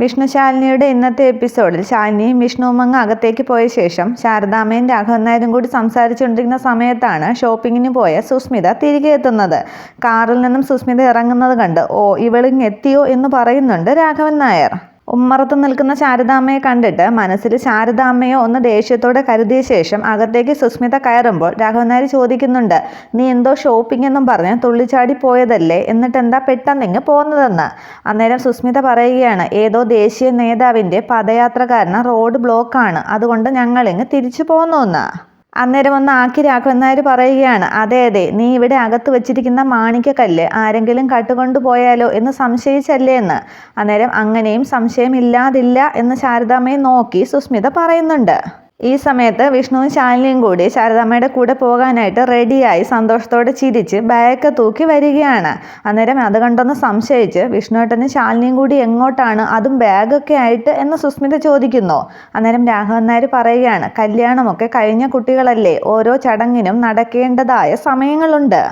വിഷ്ണു ശാലിനിയുടെ ഇന്നത്തെ എപ്പിസോഡിൽ ശാലിനിയും വിഷ്ണുവും അങ്ങ് അകത്തേക്ക് പോയ ശേഷം ശാരദാമയും രാഘവൻ നായരും കൂടി സംസാരിച്ചുകൊണ്ടിരിക്കുന്ന സമയത്താണ് ഷോപ്പിങ്ങിന് പോയ സുസ്മിത തിരികെ എത്തുന്നത്. കാറിൽ നിന്നും സുസ്മിത ഇറങ്ങുന്നത് കണ്ട് ഓ ഇവളിങ് എത്തിയോ എന്ന് പറയുന്നുണ്ട് രാഘവൻ നായർ. ഉമ്മറത്ത് നിൽക്കുന്ന ശാരദാമ്മയെ കണ്ടിട്ട് മനസ്സിൽ ശാരദാമ്മയെ ഒന്ന് ദേഷ്യത്തോടെ കരുതിയ ശേഷം അകത്തേക്ക് സുസ്മിത കയറുമ്പോൾ രാഘവനാരി ചോദിക്കുന്നുണ്ട് നീ എന്തോ ഷോപ്പിംഗ് എന്നും പറഞ്ഞ് തുള്ളിച്ചാടി പോയതല്ലേ? എന്നിട്ട് എന്താ പെട്ടെന്നിങ്ങ് പോകുന്നതെന്ന് അന്നേരം സുസ്മിത പറയുകയാണ് ഏതോ ദേശീയ നേതാവിന്റെ പദയാത്ര കാരണം റോഡ് ബ്ലോക്കാണ് അതുകൊണ്ട് ഞങ്ങളിങ്ങ് തിരിച്ചു പോന്നു അന്നേരം ഒന്ന് ആക്കി രാഘവൻ പറയുകയാണ് അതെ അതെ നീ ഇവിടെ അകത്ത് വെച്ചിരിക്കുന്ന മാണിക്കക്കല്ല് ആരെങ്കിലും കട്ടുകൊണ്ടു പോയാലോ എന്ന് സംശയിച്ചല്ലേ എന്ന്. അന്നേരം അങ്ങനെയും സംശയമില്ലാതില്ല എന്ന് ശാരദാമ്മയെ നോക്കി സുസ്മിത പറയുന്നുണ്ട്. ഈ സമയത്ത് വിഷ്ണുവും ശാലിനിയും കൂടി ശാരദാമ്മയുടെ കൂടെ പോകാനായിട്ട് റെഡിയായി സന്തോഷത്തോടെ ചിരിച്ച് ബാഗൊക്കെ തൂക്കി വരികയാണ്. അന്നേരം അത് കണ്ടൊന്ന് സംശയിച്ച് വിഷ്ണുവേട്ടനും ശാലിനിയും കൂടി എങ്ങോട്ടാണ്? അതും ബാഗൊക്കെ ആയിട്ട് എന്ന് സുസ്മിത ചോദിക്കുന്നു. അന്നേരം രാഘവൻ നായർ പറയുകയാണ് കല്യാണമൊക്കെ കഴിഞ്ഞ കുട്ടികളല്ലേ? ഓരോ ചടങ്ങിനും നടക്കേണ്ടതായ സമയങ്ങളുണ്ട്.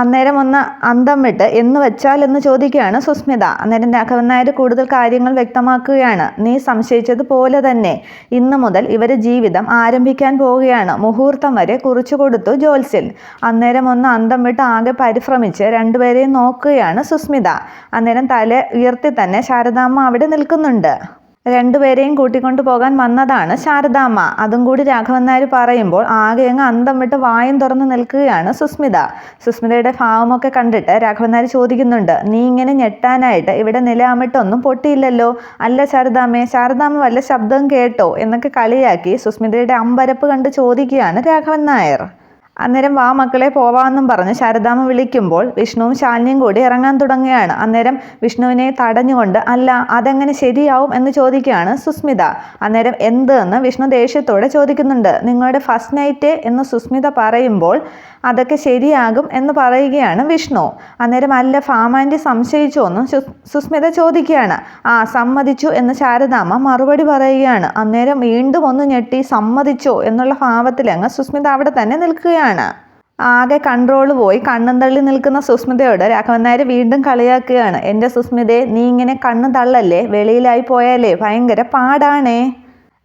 അന്നേരം ഒന്ന് അന്തം വിട്ട് എന്ന് വെച്ചാൽ എന്ന് ചോദിക്കുകയാണ് സുസ്മിത. അന്നേരം രാഘവൻ നായർ കൂടുതൽ കാര്യങ്ങൾ വ്യക്തമാക്കുകയാണ്. നീ സംശയിച്ചതുപോലെ തന്നെ ഇന്നു മുതൽ ഇവരെ ജീവിതം ആരംഭിക്കാൻ പോവുകയാണ്. മുഹൂർത്തം വരെ കുറിച്ചു കൊടുത്തു ജോത്സ്യൻ. അന്നേരം ഒന്ന് അന്തം വിട്ട് ആകെ പരിശ്രമിച്ച് രണ്ടുപേരെയും നോക്കുകയാണ് സുസ്മിത. അന്നേരം തല ഉയർത്തി തന്നെ ശാരദാമ്മ അവിടെ നിൽക്കുന്നുണ്ട്. രണ്ടുപേരെയും കൂട്ടിക്കൊണ്ടു പോകാൻ വന്നതാണ് ശാരദാമ്മ. അതും കൂടി രാഘവൻ നായർ പറയുമ്പോൾ ആകെ അങ്ങ് അന്തം വിട്ട് വായും തുറന്ന് നിൽക്കുകയാണ് സുസ്മിത. സുസ്മിതയുടെ ഭാവമൊക്കെ കണ്ടിട്ട് രാഘവൻ നായർ ചോദിക്കുന്നുണ്ട് നീ ഇങ്ങനെ ഞെട്ടാനായിട്ട് ഇവിടെ നിലയാമിട്ടൊന്നും പൊട്ടിയില്ലല്ലോ? അല്ല ശാരദാമ്മേ ശാരദാമ്മ വല്ല ശബ്ദം കേട്ടോ എന്നൊക്കെ കളിയാക്കി സുസ്മിതയുടെ അമ്പരപ്പ് കണ്ട് ചോദിക്കുകയാണ് രാഘവൻ നായർ. അന്നേരം വാ മക്കളെ പോവാമെന്നും പറഞ്ഞ് ശാരദാമ്മ വിളിക്കുമ്പോൾ വിഷ്ണുവും ശാലിനിയും കൂടി ഇറങ്ങാൻ തുടങ്ങുകയാണ്. അന്നേരം വിഷ്ണുവിനെ തടഞ്ഞുകൊണ്ട് അല്ല അതെങ്ങനെ ശരിയാവും? എന്ന് ചോദിക്കുകയാണ് സുസ്മിത. അന്നേരം എന്ത് എന്ന് വിഷ്ണു ദേഷ്യത്തോടെ ചോദിക്കുന്നുണ്ട്. നിങ്ങളുടെ ഫസ്റ്റ് നൈറ്റ്? എന്ന് സുസ്മിത പറയുമ്പോൾ അതൊക്കെ ശരിയാകും എന്ന് പറയുകയാണ് വിഷ്ണു. അന്നേരം അല്ല ഫാമാന്റെ സംശയിച്ചു? എന്ന് സുസ്മിത ചോദിക്കുകയാണ്. ആ സമ്മതിച്ചു എന്ന് ശാരദാമ്മ മറുപടി പറയുകയാണ്. അന്നേരം വീണ്ടും ഒന്ന് ഞെട്ടി സമ്മതിച്ചോ? എന്നുള്ള ഭാവത്തിൽ അങ്ങ് സുസ്മിത അവിടെ തന്നെ നിൽക്കുകയാണ്. ആകെ കൺട്രോൾ പോയി. കണ്ണും തള്ളി നിൽക്കുന്ന സുസ്മിതയോട് രാഘവൻ നായർ വീണ്ടും കളിയാക്കുകയാണ്. എന്റെ സുസ്മിതയെ നീ ഇങ്ങനെ കണ്ണു തള്ളല്ലേ? വെളിയിലായി പോയാലേ ഭയങ്കര പാടാണേ.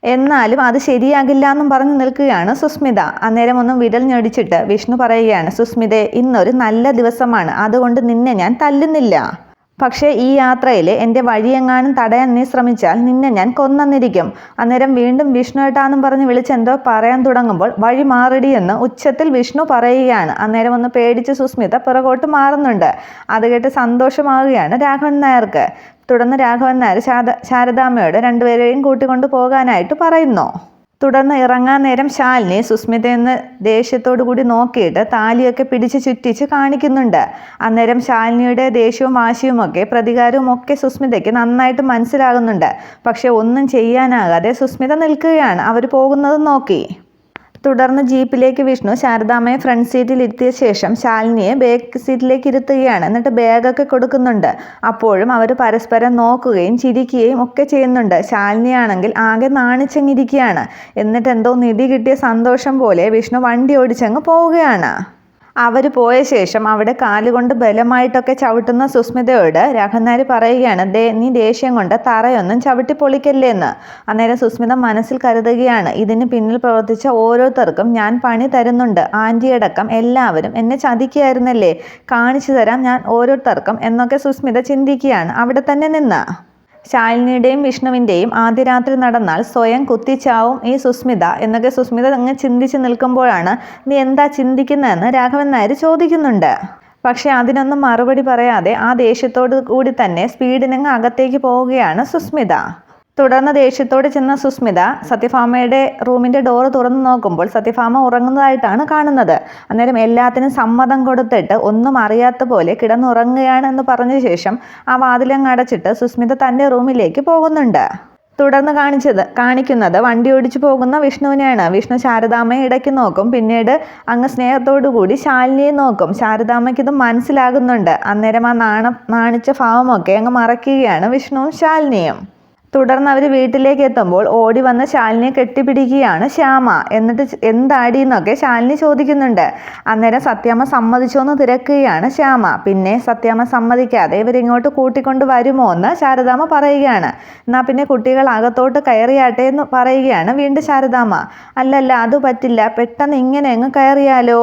എന്നാലും അത് ശരിയാകില്ല എന്നും പറഞ്ഞു നിൽക്കുകയാണ് സുസ്മിത. അന്നേരം ഒന്നും വിരൽ ഞൊടിച്ചിട്ട് വിഷ്ണു പറയുകയാണ് സുസ്മിതയെ ഇന്നൊരു നല്ല ദിവസമാണ്. അതുകൊണ്ട് നിന്നെ ഞാൻ തല്ലുന്നില്ല. പക്ഷേ ഈ യാത്രയിൽ എന്റെ വഴിയെങ്ങാനും തടയാൻ നീ ശ്രമിച്ചാൽ നിന്നെ ഞാൻ കൊന്നന്നിരിക്കും. അന്നേരം വീണ്ടും വിഷ്ണു ഏട്ടാന്നും പറഞ്ഞ് വിളിച്ചെന്തോ പറയാൻ തുടങ്ങുമ്പോൾ വഴി മാറിടിയെന്ന് ഉച്ചത്തിൽ വിഷ്ണു പറയുകയാണ്. അന്നേരം ഒന്ന് പേടിച്ച് സുസ്മിത പുറകോട്ട് മാറുന്നുണ്ട്. അത് കേട്ട് സന്തോഷമാവുകയാണ് രാഘവൻ നായർക്ക്. തുടർന്ന് രാഘവൻ നായർ ശാരദ ശാരദാമ്മയോട് രണ്ടുപേരെയും കൂട്ടിക്കൊണ്ടു പോകാനായിട്ട് പറയുന്നു. തുടർന്ന് ഇറങ്ങാൻ നേരം ശാലിനി സുസ്മിതയെന്ന് ദേഷ്യത്തോടു കൂടി നോക്കിയിട്ട് താലിയൊക്കെ പിടിച്ച് ചുറ്റിച്ച് കാണിക്കുന്നുണ്ട്. അന്നേരം ശാലിനിയുടെ ദേഷ്യവും വാശിയുമൊക്കെ പ്രതികാരവും ഒക്കെ സുസ്മിതയ്ക്ക് നന്നായിട്ട് മനസ്സിലാകുന്നുണ്ട്. പക്ഷെ ഒന്നും ചെയ്യാനാകാതെ സുസ്മിത നിൽക്കുകയാണ്. അവർ പോകുന്നത് നോക്കി. തുടർന്ന് ജീപ്പിലേക്ക് വിഷ്ണു ശാരദാമ്മയെ ഫ്രണ്ട് സീറ്റിൽ ഇരുത്തിയ ശേഷം ശാലിനിയെ ബാക്ക് സീറ്റിലേക്ക് ഇരുത്തുകയാണ്. എന്നിട്ട് ബാഗൊക്കെ കൊടുക്കുന്നുണ്ട്. അപ്പോഴും അവർ പരസ്പരം നോക്കുകയും ചിരിക്കുകയും ഒക്കെ ചെയ്യുന്നുണ്ട്. ശാലിനിയാണെങ്കിൽ ആകെ നാണിച്ചങ്ങിരിക്കുകയാണ്. എന്നിട്ട് എന്തോ നിധി കിട്ടിയ സന്തോഷം പോലെ വിഷ്ണു വണ്ടി ഓടിച്ചങ്ങ് പോവുകയാണ്. അവർ പോയ ശേഷം അവിടെ കാലുകൊണ്ട് ബലമായിട്ടൊക്കെ ചവിട്ടുന്ന സുസ്മിതയോട് രാഘവനാരി പറയുകയാണ് ദേ നീ ദേഷ്യം കൊണ്ട് തറയൊന്നും ചവിട്ടി പൊളിക്കല്ലേ എന്ന്. അന്നേരം സുസ്മിത മനസ്സിൽ കരുതുകയാണ് ഇതിന് പിന്നിൽ പ്രവർത്തിച്ച ഓരോരുത്തർക്കും ഞാൻ പണി തരുന്നുണ്ട്. ആന്റിയടക്കം എല്ലാവരും എന്നെ ചതിക്കുകയായിരുന്നല്ലേ? കാണിച്ചു തരാം ഞാൻ ഓരോരുത്തർക്കും എന്നൊക്കെ സുസ്മിത ചിന്തിക്കുകയാണ്. അവിടെ തന്നെ നിന്ന് ശാലിനിയുടെയും വിഷ്ണുവിന്റെയും ആദ്യ രാത്രി നടന്നാൽ സ്വയം കുത്തിച്ചാവും ഈ സുസ്മിത എന്നൊക്കെ സുസ്മിത അങ്ങ് ചിന്തിച്ച് നിൽക്കുമ്പോഴാണ് നീ എന്താ ചിന്തിക്കുന്നതെന്ന് രാഘവൻ നായർ ചോദിക്കുന്നുണ്ട്. പക്ഷേ അതിനൊന്നും മറുപടി പറയാതെ ആ ദേഷ്യത്തോടു കൂടി തന്നെ സ്പീഡിനങ്ങ് അകത്തേക്ക് പോവുകയാണ് സുസ്മിത. തുടർന്ന് ദേഷ്യത്തോടെ ചെന്ന സുസ്മിത സത്യഭാമയുടെ റൂമിന്റെ ഡോറ് തുറന്നു നോക്കുമ്പോൾ സത്യഭാമ ഉറങ്ങുന്നതായിട്ടാണ് കാണുന്നത്. അന്നേരം എല്ലാത്തിനും സമ്മതം കൊടുത്തിട്ട് ഒന്നും അറിയാത്ത പോലെ കിടന്നുറങ്ങുകയാണെന്ന് പറഞ്ഞ ശേഷം ആ വാതിലങ്ങ് അടച്ചിട്ട് സുസ്മിത തന്റെ റൂമിലേക്ക് പോകുന്നുണ്ട്. തുടർന്ന് കാണിച്ചത് കാണിക്കുന്നത് വണ്ടി ഓടിച്ചു പോകുന്ന വിഷ്ണുവിനെയാണ്. വിഷ്ണു ശാരദാമ്മയെ ഇടയ്ക്ക് നോക്കും. പിന്നീട് അങ്ങ് സ്നേഹത്തോടു കൂടി ശാലിനിയെ നോക്കും. ശാരദാമ്മയ്ക്ക് ഇത് മനസ്സിലാകുന്നുണ്ട്. അന്നേരം ആ നാണം നാണിച്ച ഭാവമൊക്കെ അങ്ങ് മറക്കുകയാണ് വിഷ്ണുവും ശാലിനിയും. തുടർന്ന് അവർ വീട്ടിലേക്ക് എത്തുമ്പോൾ ഓടി വന്ന് ശാലിനിയെ കെട്ടിപ്പിടിക്കുകയാണ് ശ്യാമ. എന്നിട്ട് എന്താടി എന്നൊക്കെ ശാലിനി ചോദിക്കുന്നുണ്ട്. അന്നേരം സത്യാമ്മ സമ്മതിച്ചോ എന്ന് തിരക്കുകയാണ് ശ്യാമ. പിന്നെ സത്യാമ്മ സമ്മതിക്കാതെ ഇവരിങ്ങോട്ട് കൂട്ടിക്കൊണ്ട് വരുമോ എന്ന് ശാരദാമ്മ പറയുകയാണ്. എന്നാൽ പിന്നെ കുട്ടികൾ അകത്തോട്ട് കയറിയാട്ടെ എന്ന് പറയുകയാണ് വീണ്ടും ശാരദാമ്മ. അല്ലല്ല അത് പറ്റില്ല. പെട്ടെന്ന് ഇങ്ങനെ അങ്ങ് കയറിയാലോ?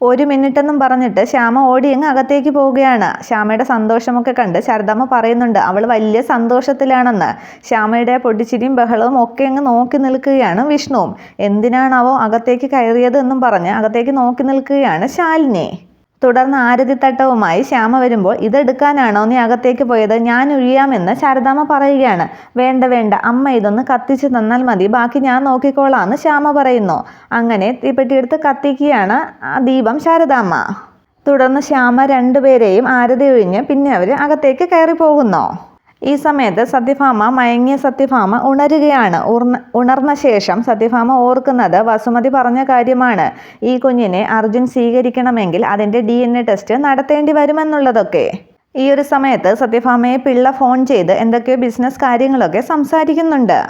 ഒരു മിനിറ്റ് എന്നും പറഞ്ഞിട്ട് ശ്യാമ ഓടി അങ്ങ് അകത്തേക്ക് പോവുകയാണ്. ശ്യാമയുടെ സന്തോഷമൊക്കെ കണ്ട് ശാരദാമ്മ പറയുന്നുണ്ട് അവൾ വലിയ സന്തോഷത്തിലാണെന്ന്. ശ്യാമയുടെ പൊട്ടിച്ചിരിയും ബഹളവും ഒക്കെ അങ്ങ് നോക്കി നിൽക്കുകയാണ് വിഷ്ണുവും. എന്തിനാണാവോ അകത്തേക്ക് കയറിയത് എന്നും പറഞ്ഞ് അകത്തേക്ക് നോക്കി നിൽക്കുകയാണ് ശാലിനി. തുടർന്ന് ആരതിത്തട്ടവുമായി ശ്യാമ വരുമ്പോൾ ഇതെടുക്കാനാണോ നീ അകത്തേക്ക് പോയത്? ഞാൻ ഒഴിയാമെന്ന് ശാരദാമ്മ പറയുകയാണ്. വേണ്ട വേണ്ട. അമ്മ ഇതൊന്ന് കത്തിച്ച് തന്നാൽ മതി. ബാക്കി ഞാൻ നോക്കിക്കോളാം എന്ന് ശ്യാമ പറയുന്നു. അങ്ങനെ തീപ്പെട്ടിയെടുത്ത് കത്തിക്കുകയാണ് ദീപം ശാരദാമ്മ. തുടർന്ന് ശ്യാമ രണ്ടുപേരെയും ആരതി ഒഴിഞ്ഞ് പിന്നെ അവർ അകത്തേക്ക് കയറി പോകുന്നു ഈ സമയത്ത് സത്യഭാമ മയങ്ങിയ സത്യഭാമ ഉണരുകയാണ്. ഉണർ ഉണർന്ന ശേഷം സത്യഭാമ ഓർക്കുന്നത് വസുമതി പറഞ്ഞ കാര്യമാണ്. ഈ കുഞ്ഞിനെ അർജുൻ സ്വീകരിക്കണമെങ്കിൽ അതിന്റെ ഡി ടെസ്റ്റ് നടത്തേണ്ടി വരുമെന്നുള്ളതൊക്കെ. ഈ ഒരു സമയത്ത് സത്യഭാമയെ പിള്ള ഫോൺ ചെയ്ത് എന്തൊക്കെയോ ബിസിനസ് കാര്യങ്ങളൊക്കെ സംസാരിക്കുന്നുണ്ട്.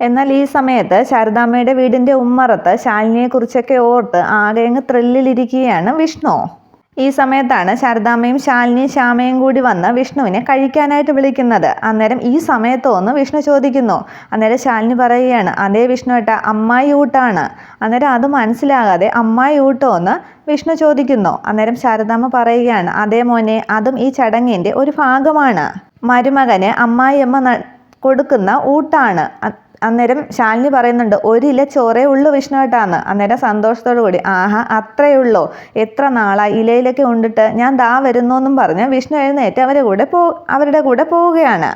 എന്നാൽ ഈ സമയത്ത് ശാരദാമ്മയുടെ വീടിന്റെ ഉമ്മറത്ത് ശാലിനിയെക്കുറിച്ചൊക്കെ ഓർത്ത് ആകെ ത്രില്ലിലിരിക്കുകയാണ് വിഷ്ണു. ഈ സമയത്താണ് ശാരദാമ്മയും ശാലിനിയും ശ്യാമയും കൂടി വന്ന് വിഷ്ണുവിനെ കഴിക്കാനായിട്ട് വിളിക്കുന്നത്. അന്നേരം ഈ സമയത്തോന്ന് വിഷ്ണു ചോദിക്കുന്നു. അന്നേരം ശാലിനി പറയുകയാണ് അതേ വിഷ്ണു ഏട്ടാ അമ്മായി ഊട്ടാണ്. അന്നേരം അത് മനസ്സിലാകാതെ അമ്മായി ഊട്ടോ എന്ന് വിഷ്ണു ചോദിക്കുന്നു. അന്നേരം ശാരദാമ്മ പറയുകയാണ് അതേ മോനെ അതും ഈ ചടങ്ങിന്റെ ഒരു ഭാഗമാണ്. മരുമകന് അമ്മായിയമ്മ കൊടുക്കുന്ന ഊട്ടാണ്. അന്നേരം ശാലിനി പറയുന്നുണ്ട് ഒരില ചോറേ ഉള്ളൂ വിഷ്ണുവേട്ടാന്ന് അന്നേരം സന്തോഷത്തോടു കൂടി ആഹാ അത്രയേ ഉള്ളൂ. എത്ര നാളായി ഇലയിലൊക്കെ ഉണ്ടിട്ട്? ഞാൻ ദാ വരുന്നു എന്നും പറഞ്ഞ് വിഷ്ണു എഴുന്നേറ്റ് അവരുടെ കൂടെ പോ അവരുടെ കൂടെ പോവുകയാണ്.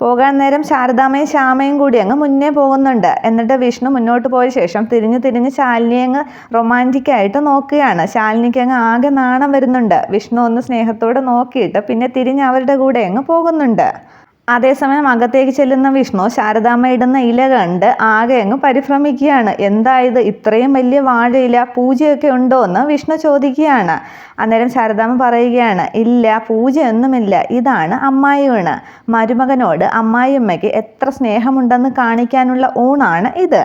പോകാൻ നേരം ശാരദാമയും ശ്യാമയും കൂടി അങ്ങ് മുന്നേ പോകുന്നുണ്ട്. എന്നിട്ട് വിഷ്ണു മുന്നോട്ട് പോയ ശേഷം തിരിഞ്ഞ് തിരിഞ്ഞ് ശാലിനിയെ അങ്ങ് റൊമാന്റിക്കായിട്ട് നോക്കുകയാണ്. ശാലിനിക്ക് അങ്ങ് ആകെ നാണം വരുന്നുണ്ട്. വിഷ്ണു ഒന്ന് സ്നേഹത്തോടെ നോക്കിയിട്ട് പിന്നെ തിരിഞ്ഞ് അവരുടെ കൂടെ അങ്ങ് പോകുന്നുണ്ട്. അതേസമയം അകത്തേക്ക് ചെല്ലുന്ന വിഷ്ണു ശാരദാമ്മ ഇടുന്ന ഇല കണ്ട് ആകെ അങ്ങ് പരിഭ്രമിക്കുകയാണ്. എന്തായത് ഇത്രയും വലിയ വാഴയില പൂജയൊക്കെ ഉണ്ടോ എന്ന് വിഷ്ണു ചോദിക്കുകയാണ്. അന്നേരം ശാരദാമ്മ പറയുകയാണ് ഇല്ല പൂജയൊന്നുമില്ല. ഇതാണ് അമ്മായി മരുമകനോട് അമ്മായിയമ്മയ്ക്ക് എത്ര സ്നേഹമുണ്ടെന്ന് കാണിക്കാനുള്ള ഊണാണ് ഇത്.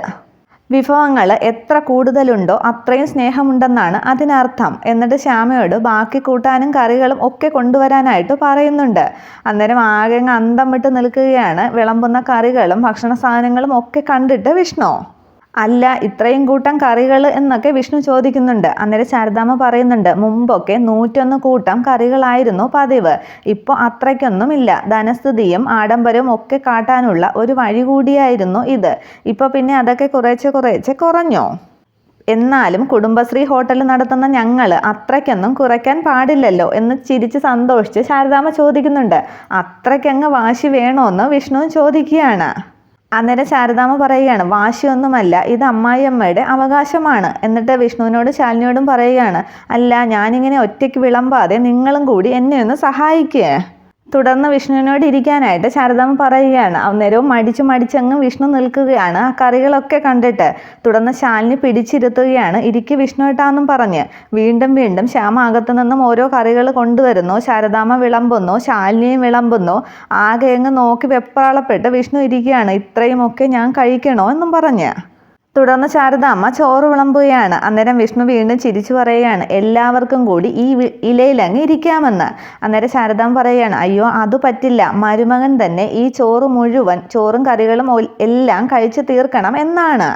വിഭവങ്ങൾ എത്ര കൂടുതലുണ്ടോ അത്രയും സ്നേഹമുണ്ടെന്നാണ് അതിനർത്ഥം. എന്നിട്ട് ശ്യാമയോട് ബാക്കി കൂട്ടാനും കറികളും ഒക്കെ കൊണ്ടുവരാനായിട്ട് പറയുന്നുണ്ട്. അന്നേരം ആകെ അന്തം വിട്ട് നിൽക്കുകയാണ്. വിളമ്പുന്ന കറികളും ഭക്ഷണ സാധനങ്ങളും ഒക്കെ കണ്ടിട്ട് വിഷ്ണു. അല്ല ഇത്രയും കൂട്ടം കറികൾ എന്നൊക്കെ വിഷ്ണു ചോദിക്കുന്നുണ്ട്. അന്നേരം ശാരദാമ്മ പറയുന്നുണ്ട് മുമ്പൊക്കെ നൂറ്റൊന്ന് കൂട്ടം കറികളായിരുന്നു പതിവ്. ഇപ്പോൾ അത്രയ്ക്കൊന്നും ഇല്ല. ധനസ്ഥിതിയും ആഡംബരവും ഒക്കെ കാട്ടാനുള്ള ഒരു വഴി കൂടിയായിരുന്നു ഇത്. ഇപ്പോൾ പിന്നെ അതൊക്കെ കുറേച്ചെ കുറേച്ചെ കുറഞ്ഞോ? എന്നാലും കുടുംബശ്രീ ഹോട്ടൽ നടത്തുന്ന ഞങ്ങൾ അത്രയ്ക്കൊന്നും കുറയ്ക്കാൻ പാടില്ലല്ലോ എന്ന് ചിരിച്ച് സന്തോഷിച്ച് ശാരദാമ്മ ചോദിക്കുന്നുണ്ട്. അത്രയ്ക്കങ്ങ് വാശി വേണോ എന്ന് വിഷ്ണു ചോദിക്കുകയാണ്. അന്നേരം ശാരദാമ്മ പറയുകയാണ് വാശിയൊന്നുമല്ല ഇത് അമ്മായിയമ്മയുടെ അവകാശമാണ്. എന്നിട്ട് വിഷ്ണുവിനോടും ശാലിനിയോടും പറയുകയാണ് അല്ല ഞാനിങ്ങനെ ഒറ്റയ്ക്ക് വിളമ്പാതെ നിങ്ങളും കൂടി എന്നെ ഒന്ന് സഹായിക്കേ. തുടർന്ന് വിഷ്ണുവിനോട് ഇരിക്കാനായിട്ട് ശാരദാമ്മ പറയുകയാണ്. അന്നേരവും മടിച്ചു മടിച്ചങ്ങ് വിഷ്ണു നിൽക്കുകയാണ്. ആ കറികളൊക്കെ കണ്ടിട്ട് തുടർന്ന് ശാലിനി പിടിച്ചിരുത്തുകയാണ്. ഇരിക്ക് വിഷ്ണുവേട്ടാന്നും പറഞ്ഞ്. വീണ്ടും വീണ്ടും ശ്യാമ അകത്തു നിന്നും ഓരോ കറികൾ കൊണ്ടുവരുന്നു. ശാരദാമ്മ വിളമ്പുന്നു. ശാലിനിയും വിളമ്പുന്നു. ആകെ അങ്ങ് നോക്കി വെപ്രാളപ്പെട്ട് വിഷ്ണു ഇരിക്കുകയാണ്. ഇത്രയുമൊക്കെ ഞാൻ കഴിക്കണോ? എന്നും പറഞ്ഞ്. തുടർന്ന് ശാരദാമ്മ ചോറ് വിളമ്പുകയാണ്. അന്നേരം വിഷ്ണു വീണ്ടും ചിരിച്ചു പറയുകയാണ് എല്ലാവർക്കും കൂടി ഈ ഇലയിലങ്ങ് ഇരിക്കാമെന്ന്. അന്നേരം ശാരദാമ്മ പറയുകയാണ് അയ്യോ അത് പറ്റില്ല. മരുമകൻ തന്നെ ഈ ചോറ് മുഴുവൻ ചോറും കറികളും എല്ലാം കഴിച്ചു തീർക്കണം എന്നാണ്.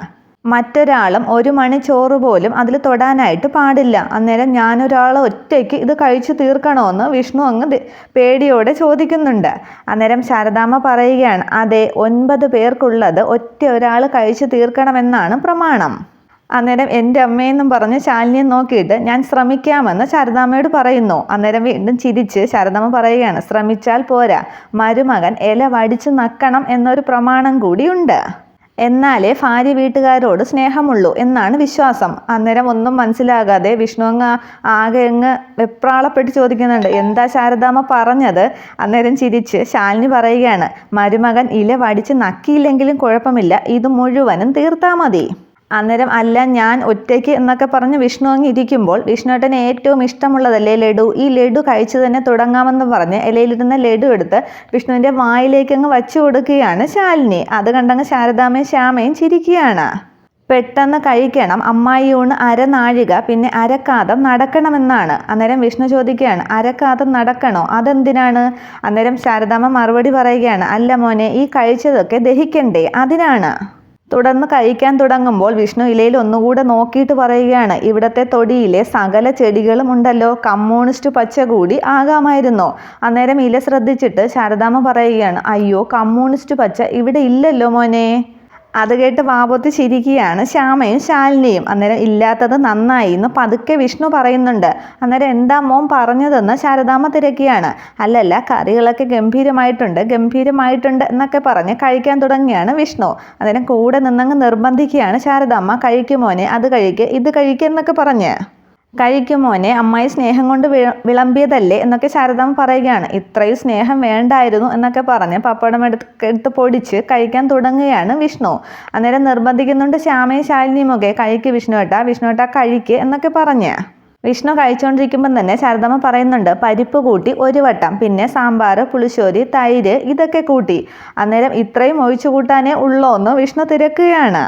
മറ്റൊരാളും ഒരു മണി ചോറ് പോലും അതിൽ തൊടാനായിട്ട് പാടില്ല. അന്നേരം ഞാനൊരാൾ ഒറ്റയ്ക്ക് ഇത് കഴിച്ചു തീർക്കണമെന്ന് വിഷ്ണു അങ്ങ് പേടിയോടെ ചോദിക്കുന്നുണ്ട്. അന്നേരം ശാരദാമ്മ പറയുകയാണ് അതെ ഒൻപത് പേർക്കുള്ളത് ഒറ്റ ഒരാൾ കഴിച്ചു തീർക്കണമെന്നാണ് പ്രമാണം. അന്നേരം എന്റെ അമ്മയെന്നും പറഞ്ഞ് ശാലിനിയെ നോക്കിയിട്ട് ഞാൻ ശ്രമിക്കാമെന്ന് ശാരദാമ്മയോട് പറയുന്നു. അന്നേരം വീണ്ടും ചിരിച്ച് ശാരദാമ്മ പറയുകയാണ് ശ്രമിച്ചാൽ പോരാ. മരുമകൻ ഇല വടിച്ചു നക്കണം എന്നൊരു പ്രമാണം കൂടിയുണ്ട് എന്നാലേ ഭാര്യ വീട്ടുകാരോട് സ്നേഹമുള്ളൂ എന്നാണ് വിശ്വാസം. അന്നേരം ഒന്നും മനസ്സിലാകാതെ വിഷ്ണു അങ്ങ് ആകെ അങ്ങ് വെപ്രാളപ്പെട്ട് ചോദിക്കുന്നുണ്ട് എന്താ ശാരദാമ്മ പറഞ്ഞത്? അന്നേരം ചിരിച്ച് ശാലിനി പറയുകയാണ് മരുമകൻ ഇല വടിച്ച് നക്കിയില്ലെങ്കിലും കുഴപ്പമില്ല ഇത് മുഴുവനും തീർത്താൽ മതി. അന്നേരം അല്ല ഞാൻ ഒറ്റയ്ക്ക് എന്നൊക്കെ പറഞ്ഞ് വിഷ്ണു അങ്ങ് ഇരിക്കുമ്പോൾ വിഷ്ണുവേട്ടന് ഏറ്റവും ഇഷ്ടമുള്ളതല്ലേ ലഡു? ഈ ലഡു കഴിച്ചു തന്നെ തുടങ്ങാമെന്ന് പറഞ്ഞ് ഇലയിലിരുന്ന ലഡു എടുത്ത് വിഷ്ണുവിന്റെ വായിലേക്ക് അങ്ങ് വച്ചു കൊടുക്കുകയാണ് ശാലിനി. അത് കണ്ടങ്ങ് ശാരദാമയും ശ്യാമയും ചിരിക്കുകയാണ്. പെട്ടെന്ന് കഴിക്കണം. അമ്മായി ഊണ് അരനാഴിക പിന്നെ അരക്കാതം നടക്കണമെന്നാണ്. അന്നേരം വിഷ്ണു ചോദിക്കുകയാണ് അരക്കാതം നടക്കണോ? അതെന്തിനാണ്? അന്നേരം ശാരദാമ്മ മറുപടി പറയുകയാണ് അല്ല മോനെ ഈ കഴിച്ചതൊക്കെ ദഹിക്കണ്ടേ? അതിനാണ്. തുടർന്ന് കഴിക്കാൻ തുടങ്ങുമ്പോൾ വിഷ്ണു ഇലയിൽ ഒന്നുകൂടെ നോക്കിയിട്ട് പറയുകയാണ് ഇവിടത്തെ തൊടിയിലെ സകല ചെടികളും ഉണ്ടല്ലോ കമ്മ്യൂണിസ്റ്റ് പച്ച കൂടി ആകാമായിരുന്നു. അന്നേരം ഇല ശ്രദ്ധിച്ചിട്ട് ശാരദാമ്മ പറയുകയാണ് അയ്യോ കമ്മ്യൂണിസ്റ്റ് പച്ച ഇവിടെ ഇല്ലല്ലോ മോനെ. അത് കേട്ട് വാപൊത്തി ചിരിക്കുകയാണ്. ശ്യാമയും ശാലിനിയും. അന്നേരം ഇല്ലാത്തത് നന്നായി എന്ന് പതുക്കെ വിഷ്ണു പറയുന്നുണ്ട്. അന്നേരം എന്താ മോൻ പറഞ്ഞതെന്ന് ശാരദാമ്മ തിരക്കിയാണ്. അല്ലല്ല കറികളൊക്കെ ഗംഭീരമായിട്ടുണ്ട് ഗംഭീരമായിട്ടുണ്ട് എന്നൊക്കെ പറഞ്ഞ് കഴിക്കാൻ തുടങ്ങിയാണ് വിഷ്ണു. അന്നേരം കൂടെ നിന്നങ്ങ് നിർബന്ധിക്കുകയാണ് ശാരദാമ്മ. കഴിക്കുമോനെ അത് കഴിക്കുക ഇത് കഴിക്കുക എന്നൊക്കെ പറഞ്ഞ്. കഴിക്കും മോനെ അമ്മായി സ്നേഹം കൊണ്ട് വിളമ്പിയതല്ലേ എന്നൊക്കെ ശാരദാമ്മ പറയുകയാണ്. ഇത്രയും സ്നേഹം വേണ്ടായിരുന്നു എന്നൊക്കെ പറഞ്ഞ് പപ്പടം എടുത്ത് എടുത്ത് പൊടിച്ച് കഴിക്കാൻ തുടങ്ങുകയാണ് വിഷ്ണു. അന്നേരം നിർബന്ധിക്കുന്നുണ്ട് ശ്യാമയും ശാലിനിയും ഒക്കെ. കഴിക്ക് വിഷ്ണുവേട്ടാ വിഷ്ണുവേട്ടാ കഴിക്ക് എന്നൊക്കെ പറഞ്ഞ്. വിഷ്ണു കഴിച്ചുകൊണ്ടിരിക്കുമ്പം തന്നെ ശാരദാമ്മ പറയുന്നുണ്ട് പരിപ്പ് കൂട്ടി ഒരു വട്ടം പിന്നെ സാമ്പാർ പുളിശ്ശേരി തൈര് ഇതൊക്കെ കൂട്ടി. അന്നേരം ഇത്രയും ഒഴിച്ചു കൂട്ടാനേ ഉള്ളോ എന്ന് വിഷ്ണു തിരക്കുകയാണ്.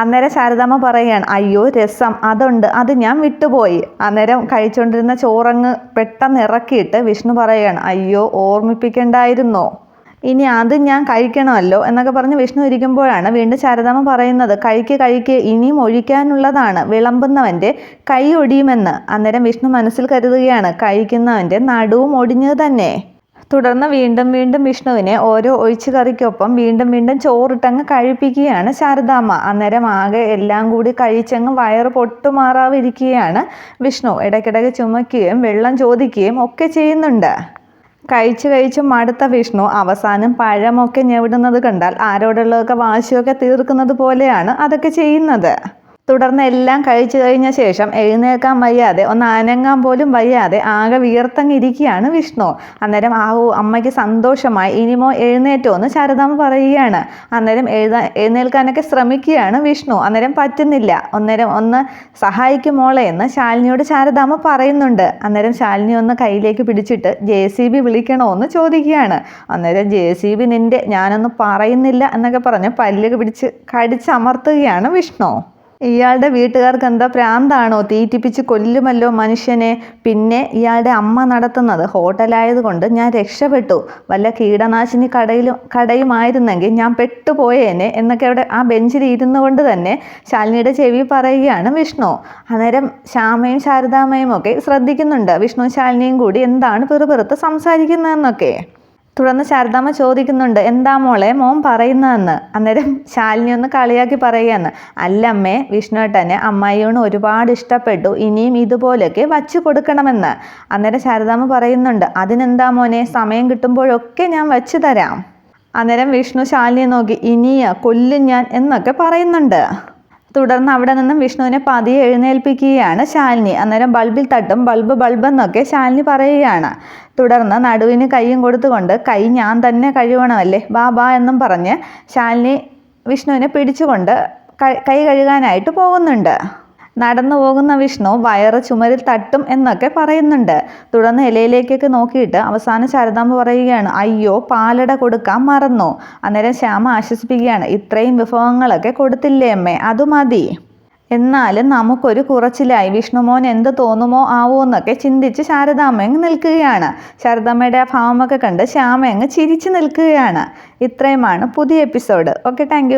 അന്നേരം ശാരദാമ്മ പറയുകയാണ് അയ്യോ രസം അതുണ്ട് അത് ഞാൻ വിട്ടുപോയി. അന്നേരം കഴിച്ചുകൊണ്ടിരുന്ന ചോറങ്ങ് പെട്ടെന്ന് ഇറക്കിയിട്ട് വിഷ്ണു പറയുകയാണ് അയ്യോ ഓർമ്മിപ്പിക്കണ്ടായിരുന്നോ? ഇനി അത് ഞാൻ കഴിക്കണമല്ലോ എന്നൊക്കെ പറഞ്ഞ് വിഷ്ണു ഇരിക്കുമ്പോഴാണ് വീണ്ടും ശാരദാമ്മ പറയുന്നത് കഴിക്ക് കഴിക്ക് ഇനിയും ഒഴിക്കാനുള്ളതാണ് വിളമ്പുന്നവന്റെ കൈ ഒടിയുമെന്ന്. അന്നേരം വിഷ്ണു മനസ്സിൽ കരുതുകയാണ് കഴിക്കുന്നവന്റെ നടുവും ഒടിഞ്ഞത് തന്നെ. തുടർന്ന് വീണ്ടും വീണ്ടും വിഷ്ണുവിനെ ഓരോ ഒഴിച്ചു കറിക്കൊപ്പം വീണ്ടും വീണ്ടും ചോറിട്ടങ്ങ് കഴിപ്പിക്കുകയാണ് ശാരദാമ്മ. അന്നേരം ആകെ എല്ലാം കൂടി കഴിച്ചങ്ങ് വയറ് പൊട്ടുമാറാവിരിക്കുകയാണ് വിഷ്ണു. ഇടയ്ക്കിടയ്ക്ക് ചുമക്കുകയും വെള്ളം ചോദിക്കുകയും ഒക്കെ ചെയ്യുന്നുണ്ട്. കഴിച്ച് കഴിച്ച് മടുത്ത വിഷ്ണു അവസാനം പഴമൊക്കെ ഞെവിടുന്നത് കണ്ടാൽ ആരോടുള്ളതൊക്കെ വാശിയൊക്കെ തീർക്കുന്നത് പോലെയാണ് അതൊക്കെ ചെയ്യുന്നത്. തുടർന്ന് എല്ലാം കഴിച്ചു കഴിഞ്ഞ ശേഷം എഴുന്നേൽക്കാൻ വയ്യാതെ ഒന്ന് അനങ്ങാൻ പോലും വയ്യാതെ ആകെ വിയർത്തങ്ങിരിക്കുകയാണ് വിഷ്ണു. അന്നേരം ആ അമ്മയ്ക്ക് സന്തോഷമായി ഇനിമോ എഴുന്നേറ്റോ എന്ന് ശാരദാമ്മ പറയുകയാണ്. അന്നേരം എഴുതാ എഴുന്നേൽക്കാനൊക്കെ ശ്രമിക്കുകയാണ് വിഷ്ണു. അന്നേരം പറ്റുന്നില്ല. അന്നേരം ഒന്ന് സഹായിക്കും മോളെ എന്ന് ശാലിനിയോട് ശാരദാമ്മ പറയുന്നുണ്ട്. അന്നേരം ശാലിനി ഒന്ന് കയ്യിലേക്ക് പിടിച്ചിട്ട് ജെ സി ബി വിളിക്കണോ എന്ന് ചോദിക്കുകയാണ്. അന്നേരം ജെ സി ബി നിന്റെ ഞാനൊന്നും പറയുന്നില്ല എന്നൊക്കെ പറഞ്ഞ് പല്ല് പിടിച്ച് കടിച്ചമർത്തുകയാണ് വിഷ്ണു. ഇയാളുടെ വീട്ടുകാർക്ക് എന്താ പ്രാന്താണോ? തീറ്റിപ്പിച്ച് കൊല്ലുമല്ലോ മനുഷ്യനെ. പിന്നെ ഇയാളുടെ അമ്മ നടത്തുന്നത് ഹോട്ടലായതുകൊണ്ട് ഞാൻ രക്ഷപ്പെട്ടു. വല്ല കീടനാശിനി കടയിലും കടയുമായിരുന്നെങ്കിൽ ഞാൻ പെട്ടുപോയേനെ എന്നൊക്കെ അവിടെ ആ ബെഞ്ചിൽ ഇരുന്നു കൊണ്ട് തന്നെ ശാലിനിയുടെ ചെവി പറയുകയാണ് വിഷ്ണു. അന്നേരം ശ്യാമയും ശാരദാമയും ഒക്കെ ശ്രദ്ധിക്കുന്നുണ്ട്. വിഷ്ണു ശാലിനിയും കൂടി എന്താണ് പിറുപിറുത്ത് സംസാരിക്കുന്നതെന്നൊക്കെ. തുടർന്ന് ശാരദാമ്മ ചോദിക്കുന്നുണ്ട് എന്താ മോളെ മോൻ പറയുന്നതെന്ന്? അന്നേരം ശാലിനി ഒന്ന് കളിയാക്കി പറയുകയെന്ന് അല്ലമ്മേ വിഷ്ണുവേട്ടനെ അമ്മായിയോണ് ഒരുപാട് ഇഷ്ടപ്പെട്ടു ഇനിയും ഇതുപോലെയൊക്കെ വച്ചു കൊടുക്കണമെന്ന്. അന്നേരം ശാരദാമ്മ പറയുന്നുണ്ട് അതിനെന്താ മോനെ സമയം കിട്ടുമ്പോഴൊക്കെ ഞാൻ വച്ചു തരാം. അന്നേരം വിഷ്ണു ശാലിനിയെ നോക്കി ഇനിയ കൊല്ലും ഞാൻ എന്നൊക്കെ പറയുന്നുണ്ട്. തുടർന്ന് അവിടെ നിന്നും വിഷ്ണുവിനെ പതിയെ എഴുന്നേൽപ്പിക്കുകയാണ് ശാലിനി. അന്നേരം ബൾബിൽ തട്ടും ബൾബ് ബൾബ് എന്നൊക്കെ ശാലിനി പറയുകയാണ്. തുടർന്ന് നടുവിന് കൈയും കൊടുത്തുകൊണ്ട് കൈ ഞാൻ തന്നെ കഴുകണമല്ലേ? ബാ ബാ എന്നും പറഞ്ഞ് ശാലിനി വിഷ്ണുവിനെ പിടിച്ചുകൊണ്ട് കൈ കഴുകാനായിട്ട് പോകുന്നുണ്ട്. നടന്നു പോകുന്ന വിഷ്ണു വയറ് ചുമരിൽ തട്ടും എന്നൊക്കെ പറയുന്നുണ്ട്. തുടർന്ന് ഇലയിലേക്കൊക്കെ നോക്കിയിട്ട് അവസാന ശാരദാമ്മ പറയുകയാണ് അയ്യോ പാലട കൊടുക്കാൻ മറന്നു. അന്നേരം ശ്യാമ ആശ്വസിപ്പിക്കുകയാണ് ഇത്രയും വിഭവങ്ങളൊക്കെ കൊടുത്തില്ലേ അമ്മേ അത് മതി. എന്നാലും നമുക്കൊരു കുറച്ചിലായി. വിഷ്ണുമോൻ എന്ത് തോന്നുമോ ആവോ എന്നൊക്കെ ചിന്തിച്ച് ശാരദാമ്മയങ്ങ് നിൽക്കുകയാണ്. ശാരദാമ്മയുടെ ആ ഭാവമൊക്കെ കണ്ട് ശ്യാമയങ്ങ് ചിരിച്ചു നിൽക്കുകയാണ്. ഇത്രയുമാണ് പുതിയ എപ്പിസോഡ്. Okay thank